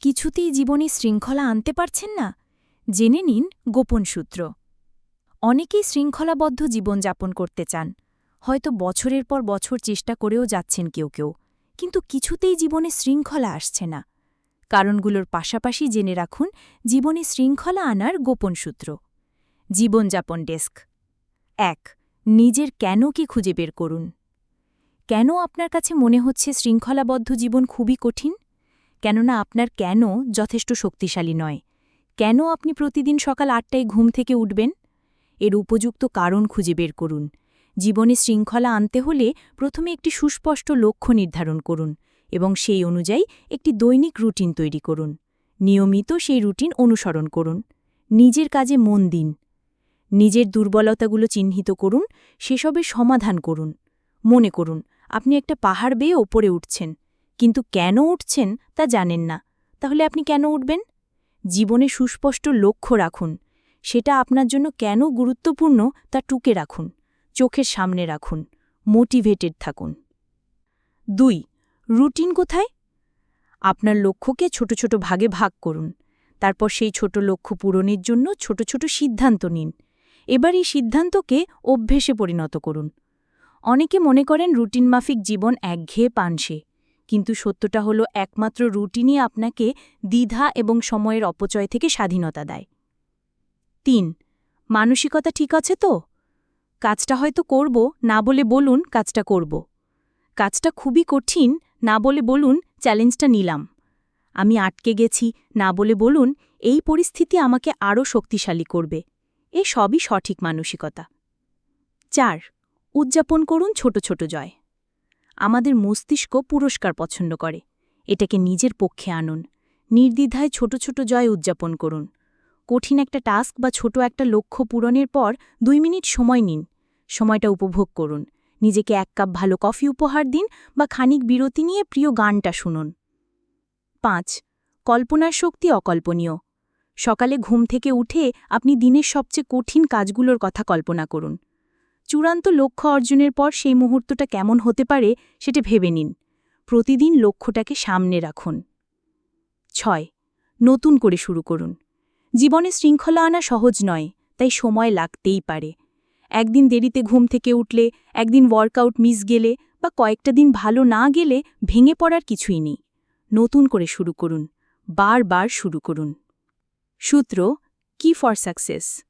কিছুতেই জীবনে শৃঙ্খলা আনতে পারছেন না। জেনে নিন গোপন সূত্র। অনেকেই শৃঙ্খলাবদ্ধ জীবনযাপন করতে চান। হয়তো বছরের পর বছর চেষ্টা করেও যাচ্ছেন কেউ কেউ। কিন্তু কিছুতেই জীবনে শৃঙ্খলা আসছে না। কারণগুলোর পাশাপাশি জেনে রাখুন, জীবনে শৃঙ্খলা আনার গোপন সূত্র। জীবনযাপন ডেস্ক। এক, নিজের কেন কি খুঁজে বের করুন। কেন আপনার কাছে মনে হচ্ছে শৃঙ্খলাবদ্ধ জীবন খুবই কঠিন? কেননা আপনার কেন যথেষ্ট শক্তিশালী নয়? কেন আপনি প্রতিদিন সকাল আটটায় ঘুম থেকে উঠবেন? এর উপযুক্ত কারণ খুঁজে বের করুন। জীবনে শৃঙ্খলা আনতে হলে প্রথমে একটি সুস্পষ্ট লক্ষ্য নির্ধারণ করুন এবং সেই অনুযায়ী একটি দৈনিক রুটিন তৈরি করুন। নিয়মিত সেই রুটিন অনুসরণ করুন। নিজের কাজে মন দিন। নিজের দুর্বলতাগুলো চিহ্নিত করুন, সেসবের সমাধান করুন। মনে করুন, আপনি একটা পাহাড় বেয়ে ওপরে উঠছেন। কিন্তু কেন উঠছেন তা জানেন না। তাহলে আপনি কেন উঠবেন? জীবনে সুস্পষ্ট লক্ষ্য রাখুন। সেটা আপনার জন্য কেন গুরুত্বপূর্ণ তা টুকে রাখুন। চোখের সামনে রাখুন। মোটিভেটেড থাকুন। দুই, রুটিন কোথায়? আপনার লক্ষ্যকে ছোট ছোট ভাগে ভাগ করুন। তারপর সেই ছোট লক্ষ্য পূরণের জন্য ছোট ছোট সিদ্ধান্ত নিন। এবার এই সিদ্ধান্তকে অভ্যেসে পরিণত করুন। অনেকে মনে করেন রুটিন মাফিক জীবন একঘেয়ে পানসে। কিন্তু সত্যটা হলো একমাত্র রুটিনই আপনাকে দ্বিধা এবং সময়ের অপচয় থেকে স্বাধীনতা দেয়। তিন, মানসিকতা ঠিক আছে তো? কাজটা হয়তো করব, না বলে বলুন কাজটা করব। কাজটা খুবই কঠিন, না বলে বলুন চ্যালেঞ্জটা নিলাম। আমি আটকে গেছি, না বলে বলুন এই পরিস্থিতি আমাকে আরও শক্তিশালী করবে। এ সবই সঠিক মানসিকতা। চার, উদযাপন করুন ছোট ছোট জয়। আমাদের মস্তিষ্ক পুরস্কার পছন্দ করে। এটাকে নিজের পক্ষে আনুন। নির্দ্বিধায় ছোট ছোট জয় উদযাপন করুন। কঠিন একটা টাস্ক বা ছোট একটা লক্ষ্য পূরণের পর দুই মিনিট সময় নিন। সময়টা উপভোগ করুন। নিজেকে এক কাপ ভালো কফি উপহার দিন বা খানিক বিরতি নিয়ে প্রিয় গানটা শুনুন। পাঁচ, কল্পনার শক্তি অকল্পনীয়। সকালে ঘুম থেকে উঠে আপনি দিনের সবচেয়ে কঠিন কাজগুলোর কথা কল্পনা করুন। চূড়ান্ত লক্ষ্য অর্জনের পর সেই মুহূর্তটা কেমন হতে পারে সেটা ভেবে নিন। প্রতিদিন লক্ষ্যটাকে সামনে রাখুন। ছয়, নতুন করে শুরু করুন। জীবনে শৃঙ্খলা আনা সহজ নয়, তাই সময় লাগতেই পারে। একদিন দেরিতে ঘুম থেকে উঠলে, একদিন ওয়ার্কআউট মিস গেলে বা কয়েকটা দিন ভালো না গেলে ভেঙে পড়ার কিছুই নেই। নতুন করে শুরু করুন, বারবার শুরু করুন। সূত্র, কি ফর সাকসেস